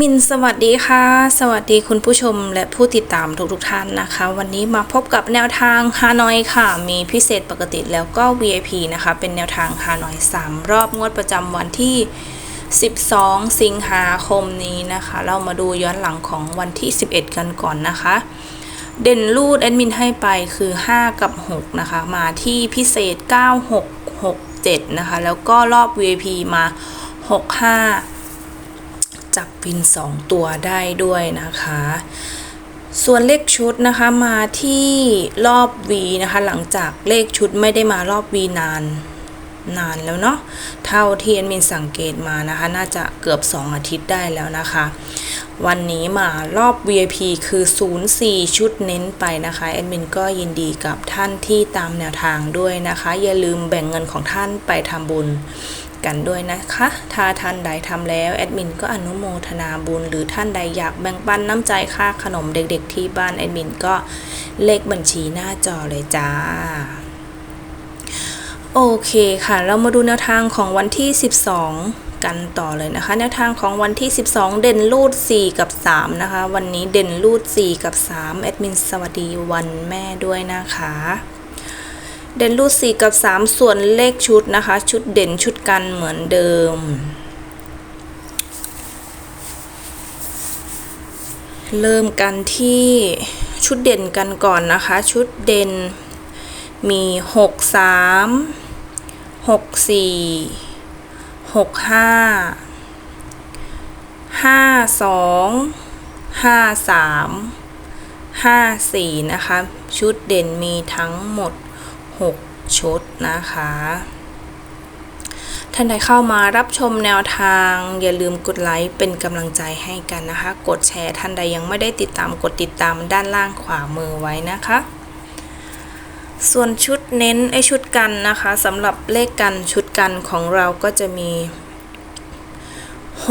มินสวัสดีค่ะ สวัสดีคุณผู้ชมและผู้ติดตามทุกๆท่านนะคะ วันนี้มาพบกับแนวทางฮานอยค่ะ มีพิเศษปกติแล้วก็ VIP นะคะ เป็นแนวทางฮานอย 3 รอบงวดประจำวันที่ 12 สิงหาคมนี้นะคะ เรามาดูย้อนหลังของวันที่ 11 กันก่อนนะคะ เด่นรูดแอดมินให้ไปคือ 5 กับ 6 นะคะ มาที่พิเศษ 9 6 6 7 นะคะ แล้วก็รอบ VIP มา 6 5 จับปิน 2 ตัวได้ด้วยนะคะ ส่วนเลขชุดนะคะมาที่รอบ V นะคะ หลังจากเลขชุดไม่ได้มารอบ V นานนานแล้วเนาะเท่าที่แอดมินสังเกตมานะคะ น่าจะเกือบ 2 อาทิตย์ได้แล้วนะคะ วันนี้มารอบ VIP คือ 04 ชุดเน้นไปนะคะแอดมินก็ยินดีกับท่านที่ตามแนวทางด้วยนะคะ อย่าลืมแบ่งเงินของท่านไปทำบุญ กันด้วยนะคะ ถ้าท่านใดทำแล้วแอดมินก็อนุโมทนาบุญ หรือท่านใดอยากแบ่งปันน้ำใจค่าขนมเด็กๆที่บ้านแอดมินก็เลขบัญชีหน้าจอเลยจ้าโอเคค่ะ เรามาดูแนวทางของวันที่ 12 กันต่อเลยนะคะ แนวทางของวันที่ 12 เด่นรูด 4 กับ 3 นะคะ วันนี้เด่นรูด 4 กับ 3 แอดมินสวัสดีวันแม่ด้วยนะคะ เด่นรูด4กับ 3 ส่วนเลขชุดนะคะ ชุดเด่นชุดกันเหมือนเดิม เริ่มกันที่ชุดเด่นกันก่อนนะคะ ชุดเด่นมีหกสามหกสี่หกห้าห้าสองห้าสามห้าสี่นะคะ ชุดเด่นมีทั้งหมด หกชุดนะคะ ท่านใดเข้ามารับชมแนวทาง อย่าลืมกดไลค์เป็นกำลังใจให้กันนะคะ กดแชร์ท่านใดยังไม่ได้ติดตามกดติดตามด้านล่างขวามือไว้นะคะ ส่วนชุดเน้นไอชุดกันนะคะสำหรับเลขกันชุดกันของเราก็จะมี 60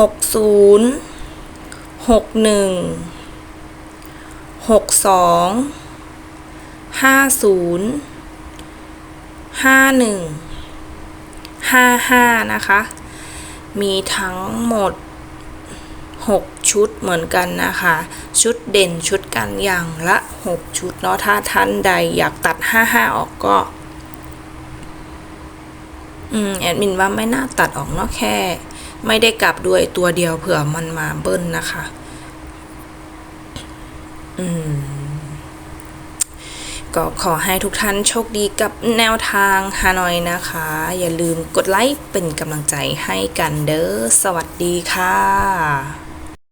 61 62 50 51 55นะคะ มีทั้งหมด 6 ชุดเหมือนกันนะคะ ชุดเด่นชุดกันอย่างละ 6 ชุดเนาะถ้าท่านใดอยากตัด 55 ออกก็ อืม แอดมินว่าไม่น่าตัดออกเนาะแค่ ไม่ได้กลับด้วยตัวเดียวเผื่อมันมาเบิ้ลนะคะ อืม ก็ขอให้ทุกท่านโชคดีกับแนวทางฮานอยนะคะ อย่าลืมกดไลค์เป็นกำลังใจให้กันเด้อ สวัสดีค่ะ